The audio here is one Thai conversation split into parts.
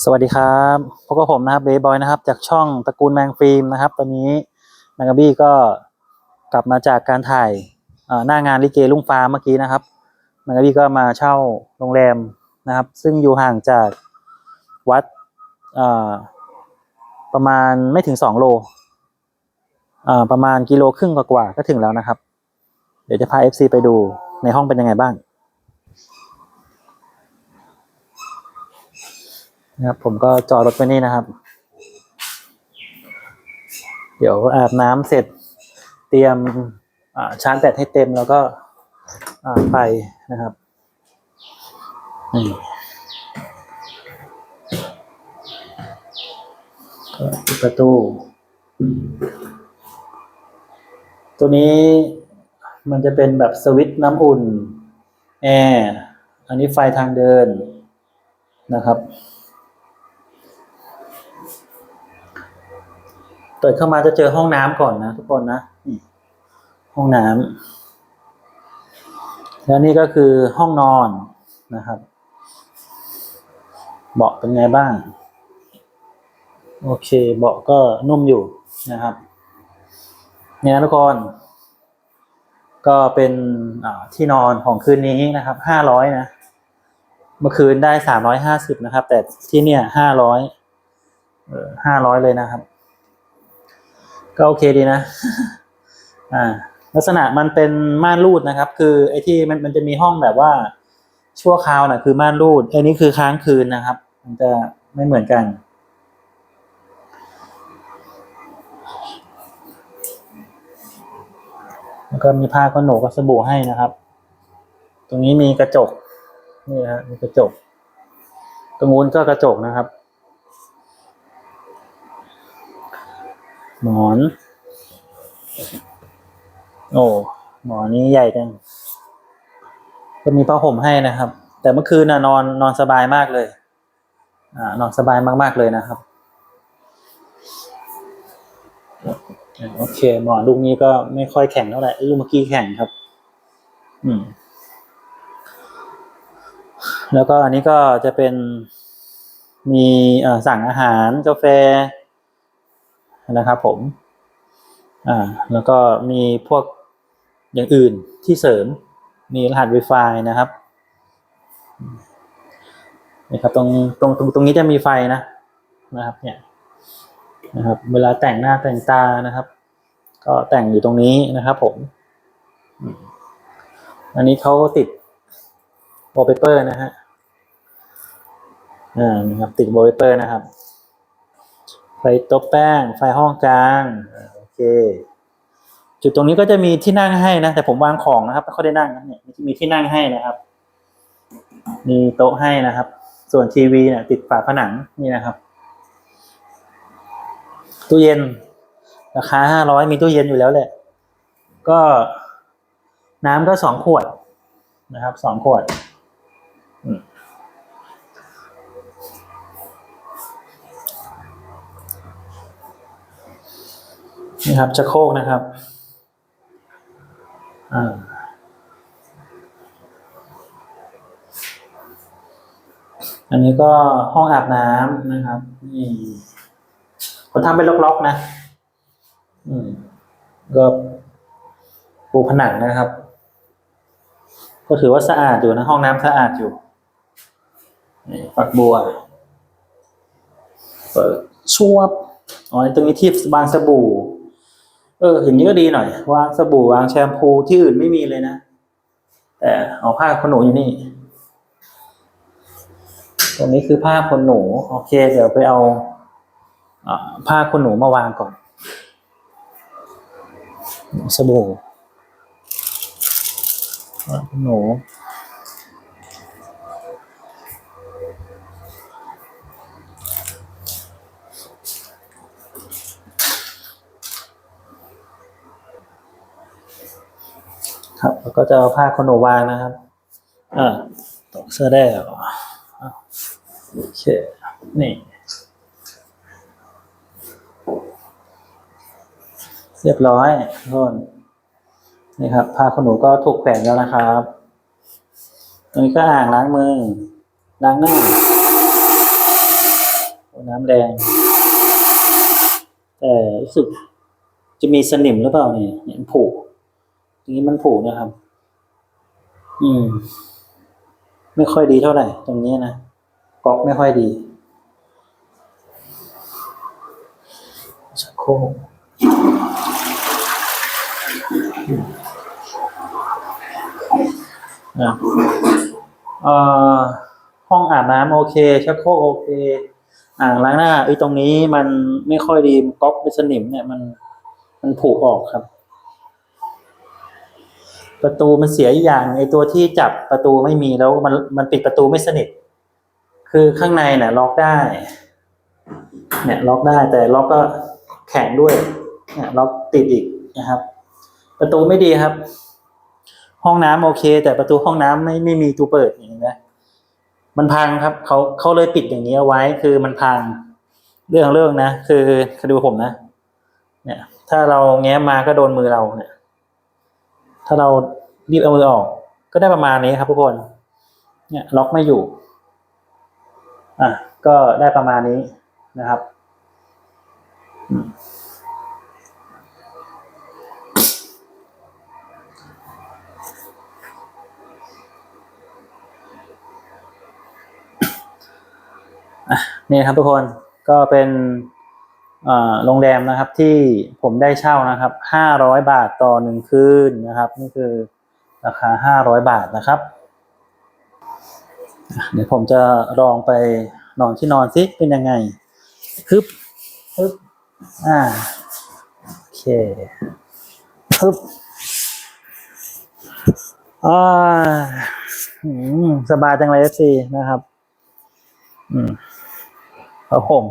สวัสดีครับพบกับผมนะครับเบย์บอยนะครับ จากช่องตระกูลแมงฟิล์มนะครับ ตอนนี้แมงกะบี้ก็กลับมาจากการถ่ายหน้างานลิเกลุงฟ้าเมื่อกี้นะครับแมงกะบี้ก็มาเช่าโรงแรมนะครับ ซึ่งอยู่ห่างจากวัดประมาณไม่ถึงสองโลประมาณกิโลครึ่งกว่าก็ถึงแล้วนะครับ เดี๋ยวจะพา FC ไปดูในห้องเป็นยังไงบ้าง นะครับ ผมก็จอดรถไว้นี่นะครับ เดี๋ยวอาบน้ำเสร็จ เตรียมชาร์จแบตให้เต็มแล้วก็ไปนะครับนี่ก็ปิดประตู ตัวนี้มันจะเป็นแบบสวิตช์น้ำอุ่น แอร์ อันนี้ไฟทางเดินนะครับ เปิดเข้ามาจะเจอห้องน้ำก่อนนะทุกคนนะห้องน้ำแล้วนี่ก็คือห้องนอนนะครับ เบาะเป็นไงบ้าง โอเค เบาะก็นุ่มอยู่นะครับเนี่ยทุกคนก็เป็นที่นอนของคืนนี้นะครับห้าร้อยนะ เมื่อคืนได้สามร้อยห้าสิบนะครับ แต่ที่เนี่ยห้าร้อยห้าร้อยเลยนะครับ ก็โอเคดีนะ อ่า ลักษณะมันเป็นม่านรูดนะครับ คือไอ้ที่มันมันจะมีห้องแบบว่า ชั่วคราวน่ะ คือม่านรูดไอ้นี้คือค้างคืนนะครับ มันจะไม่เหมือนกัน แล้วก็มีผ้าขนหนูกับสบู่ให้นะครับ ตรงนี้มีกระจก นี่นะฮะมีกระจก ตรงนู้นก็กระจกนะครับ หมอน โอ้หมอนนี้ใหญ่จังก็มีผ้าห่มให้นะครับ แต่เมื่อคืนน่ะนอนนอนสบายมากเลย อ่านอนสบายมากๆเลยนะครับโอเค หมอนลูกนี้ก็ไม่ค่อยแข็งเท่าไหร่ลูกเมื่อกี้แข็งครับ อืม แล้วก็อันนี้ก็จะเป็นมีสั่งอาหารกาแฟ นะครับผมอ่าแล้วก็มีพวกอย่างอื่นที่เสริมมีรหัส Wi-Fi นะครับนี่ครับตรงตรงตรงตรงนี้จะมีไฟนะนะครับเนี่ยนะครับ เวลาแต่งหน้าแต่งตานะครับ ก็แต่งอยู่ตรงนี้นะครับผม อันนี้เขาติด wallpaper นะฮะอ่านะครับติด wallpaper นะครับ ไฟโต๊ะแป้ง ไฟห้องกลางโอเค จุดตรงนี้ก็จะมีที่นั่งให้นะ แต่ผมวางของนะครับไม่ค่อยได้นั่งนะเนี่ยมีที่นั่งให้นะครับ มีโต๊ะให้นะครับ ส่วนทีวีเนี่ยติดฝาผนังนี่นะครับตู้เย็น ราคาห้าร้อยมีตู้เย็นอยู่แล้วแหละ ก็น้ำก็สองขวดนะครับสองขวด อืม นี่ครับจะโคกนะครับอ่าอันนี้ก็ห้องอาบน้ำนะครับนี่ผมทำเป็นล็อกๆนะ อืมก็ปูผนังนะครับ ก็ถือว่าสะอาดอยู่นะห้องน้ำสะอาดอยู่นี่ฝักบัวเปิดชวบอ๋อตรงนี้ที่วางสบู่ เอออย่างนี้ก็ดีหน่อยวางสบู่วางแชมพูที่อื่นไม่มีเลยนะแต่เอาผ้าขนหนูอยู่นี่ ตรงนี้คือผ้าขนหนู โอเค เดี๋ยวไปเอาอผ้าขนหนูมาวางก่อน สบู่ผ้าขนหนู ครับแล้วก็จะเอาผ้าขนหนูวางนะครับ อ่าตกเสื้อได้เหรออะโอเคนี่เรียบร้อยทุกคนนี่ครับผ้าขนหนูก็ถูกแขวนแล้วนะครับตรงนี้ก็อ่างล้างมือล้างหน้าน้ำแดง แต่รู้สึกจะมีสนิมหรือเปล่าเนี่ยเนี่ยมันผุตรงนี้มันผุนะครับ อืม ไม่ค่อยดีเท่าไหร่ ตรงนี้นะก๊อกไม่ค่อยดีชักโครกอ่ห้องอาบน้ำโอเคชักโครกโอเค อ่างล้างหน้าไอ้ตรงนี้มันไม่ค่อยดีก๊อกเป็นสนิมเนี่ยมันมันผุออกครับ ประตูมันเสียอย่างไอตัวที่จับประตูไม่มีแล้วมันมันปิดประตูไม่สนิท คือข้างในเนี่ยล็อกได้ เนี่ยล็อกได้แต่ล็อกก็แข็งด้วยเนี่ยล็อกติดอีกนะครับ ประตูไม่ดีครับ ห้องน้ำโอเค แต่ประตูห้องน้ำไม่ไม่มีตัวเปิดอย่างนี้นะมันพังครับเขาเขาเลยปิดอย่างนี้เอาไว้คือมันพังเรื่องเรื่องนะ คือคดูผมนะ เนี่ย ถ้าเราแง้มมาก็โดนมือเราเนี่ย ถ้าเรารีบเอามือออก ก็ได้ประมาณนี้ครับทุกคน เนี่ยล็อกไม่อยู่ อะก็ได้ประมาณนี้นะครับอะนี่ครับทุกคนก็เป็น โรงแรมนะครับที่ผมได้เช่านะครับห้าร้อยบาทต่อหนึ่งคืนนะครับ นี่คือราคาห้าร้อยบาทนะครับ เดี๋ยวผมจะลองไปนอนที่นอนซิเป็นยังไงฮึบฮึบอ่าโอเคฮึบอ่าอืมสบายจังเลยสินะครับ อืมผ้าห่ม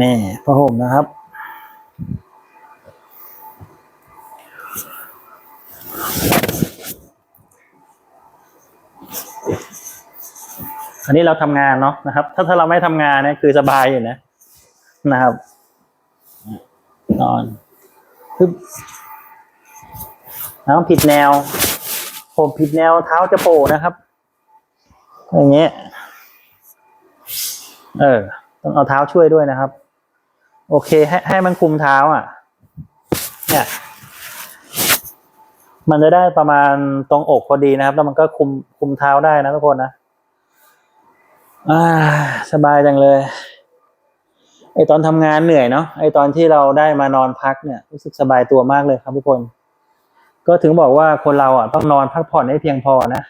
นี่ผ้าห่มนะครับ อันนี้เราทำงานเนาะนะครับ ถ้าถ้าเราไม่ทำงานเนี่ยคือสบายอยู่นะนะครับนอนปึ๊บน้ำผิดแนว ผมผิดแนวเท้าจะโผล่นะครับ อย่างเงี้ย เออ ต้องเอาเท้าช่วยด้วยนะครับ โอเค ให้ให้มันคุมเท้าอะ เนี่ย มันจะได้ประมาณตรงอกพอดีนะครับ แล้วมันก็คุมคุมเท้าได้นะทุกคนนะอ่าสบายจังเลย ไอตอนทำงานเหนื่อยเนาะไอตอนที่เราได้มานอนพักเนี่ย รู้สึกสบายตัวมากเลยครับทุกคน ก็ถึงบอกว่าคนเราอะต้องนอนพักผ่อนให้เพียงพอนะ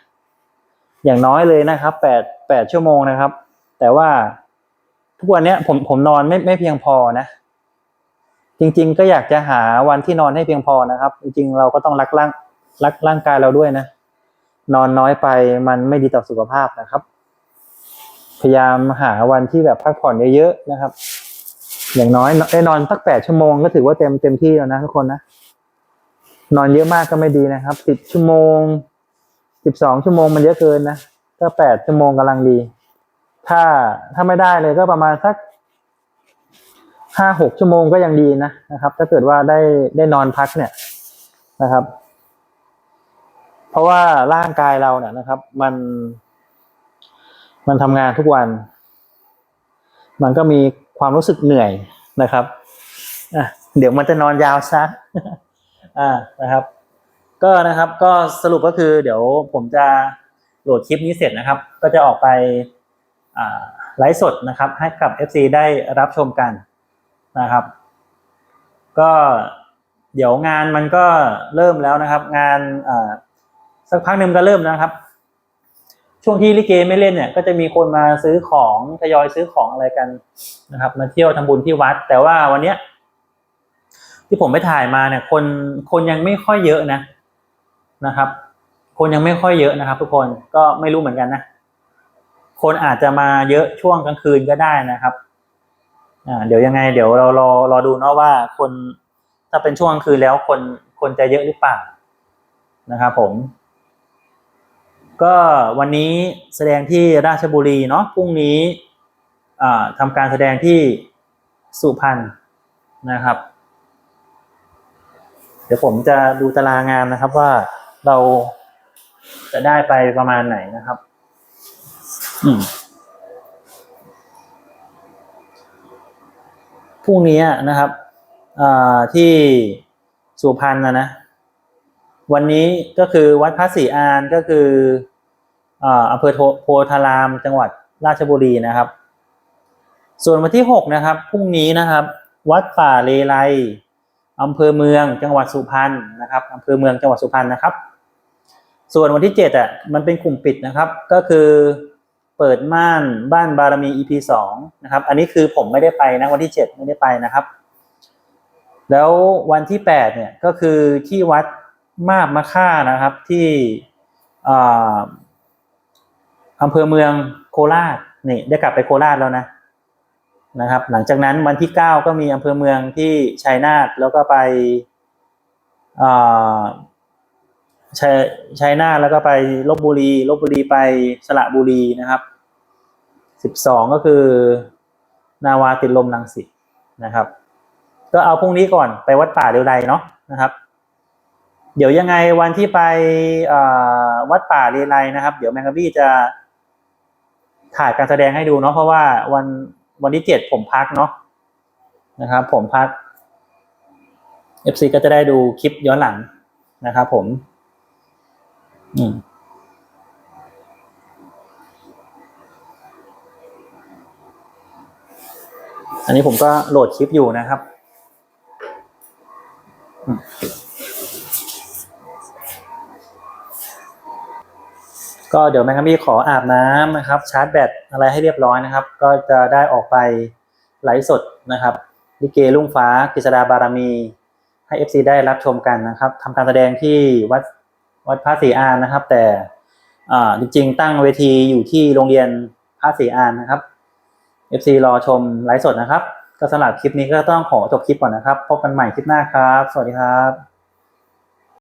อย่างน้อยเลยนะครับแปดแปดชั่วโมงนะครับ แต่ว่า ทุกวันเนี้ยผมผมนอนไม่ไม่เพียงพอนะ จริง ๆ ก็อยากจะหาวันที่นอนให้เพียงพอนะครับ จริงๆเราก็ต้องรักร่างรักร่างกายเราด้วยนะ นอนน้อยไปมันไม่ดีต่อสุขภาพนะครับ พยายามหาวันที่แบบพักผ่อนเยอะๆนะครับ อย่างน้อยได้นอนสักแปดชั่วโมงก็ถือว่าเต็มเต็มที่แล้วนะทุกคนนะนอนเยอะมากก็ไม่ดีนะครับสิบชั่วโมงสิบสองชั่วโมงมันเยอะเกินนะก็แปดชั่วโมงกำลังดี ถ้าถ้าไม่ได้เลยก็ประมาณสักห้าหกชั่วโมงก็ยังดีนะนะครับ ถ้าเกิดว่าได้ได้นอนพักเนี่ยนะครับ เพราะว่าร่างกายเราเนี่ยนะครับ มัน มันทำงานทุกวัน มันก็มีความรู้สึกเหนื่อยนะครับอะเดี๋ยวมันจะนอนยาวซะอ่านะครับ ก็นะครับ ก็สรุปก็คือ เดี๋ยวผมจะโหลดคลิปนี้เสร็จนะครับ ก็จะออกไป ไลฟ์สดนะครับให้กับ FC ได้รับชมกันนะครับ ก็เดี๋ยวงานมันก็เริ่มแล้วนะครับ งานสักพักหนึ่งก็เริ่มนะครับ ช่วงที่ลิเกไม่เล่นเนี่ย ก็จะมีคนมาซื้อของทยอยซื้อของอะไรกันนะครับ มาเที่ยวทำบุญที่วัด แต่ว่าวันเนี้ยที่ผมไปถ่ายมาเนี่ยคนคนยังไม่ค่อยเยอะนะนะครับ คนยังไม่ค่อยเยอะนะครับ ทุกคนก็ไม่รู้เหมือนกันนะ คนอาจจะมาเยอะช่วงกลางคืนก็ได้นะครับอ่าเดี๋ยวยังไง เดี๋ยวเรารอรอดูเนาะว่าคนถ้าเป็นช่วงกลางคืนแล้วคนคนจะเยอะหรือเปล่านะครับผม ก็วันนี้แสดงที่ราชบุรีเนาะพรุ่งนี้อ่าทำการแสดงที่สุพรรณนะครับ เดี๋ยวผมจะดูตารางงานนะครับว่าเราจะได้ไปประมาณไหนนะครับ พรุ่งนี้นะครับที่สุพรรณนะนะ วันนี้ก็คือวัดพระศรีอานก็คืออำเภอโพโพธาราม จังหวัดราชบุรีนะครับ ส่วนวันที่หกนะครับพรุ่งนี้นะครับ วัดป่าเลไลอำเภอเมืองจังหวัดสุพรรณนะครับอำเภอเมืองจังหวัดสุพรรณนะครับ ส่วนวันที่เจ็ดอะมันเป็นกลุ่มปิดนะครับ ก็คือ เปิดม่านบ้านบารมี EP สองนะครับ อันนี้คือผมไม่ได้ไปนะวันที่เจ็ดไม่ได้ไปนะครับ แล้ววันที่แปดเนี่ยก็คือที่วัดมาบมะค่านะครับที่อ่าอำเภอเมืองโคราชนี่ได้กลับไปโคราชแล้วนะนะครับ หลังจากนั้นวันที่เก้าก็มีอำเภอเมืองที่ชัยนาทแล้วก็ไปอ่าชัยชัยนาทแล้วก็ไปลบบุรีลบบุรีไปสระบุรีนะครับ สิบสองก็คือนาวาติดลมลังสิตนะครับ ก็เอาพรุ่งนี้ก่อนไปวัดป่าเดียวใดเนาะนะครับ เดี๋ยวยังไงวันที่ไปวัดป่าเรไลนะครับ เดี๋ยวแมงกะบี้จะถ่ายการแสดงให้ดูเนาะเพราะว่าวันวันที่เจ็ดผมพักเนาะนะครับ ผมพัก FC ก็จะได้ดูคลิปย้อนหลังนะครับผม อืม อันนี้ผมก็โหลดคลิปอยู่นะครับ ก็เดี๋ยวแมงกะมี่ขออาบน้ำนะครับ ชาร์จแบตอะไรให้เรียบร้อยนะครับ ก็จะได้ออกไปไลฟ์สดนะครับลิเกลุ่งฟ้ากฤษดาบารมีให้ FC ได้รับชมกันนะครับทำการแสดงที่วัดวัดพระศรีอานนะครับ แต่จริงๆตั้งเวทีอยู่ที่โรงเรียนพระศรีอานนะครับ FC รอชมไลฟ์สดนะครับ ก็สำหรับคลิปนี้ก็ต้องขอจบคลิปก่อนนะครับ พบกันใหม่คลิปหน้าครับ สวัสดีครับ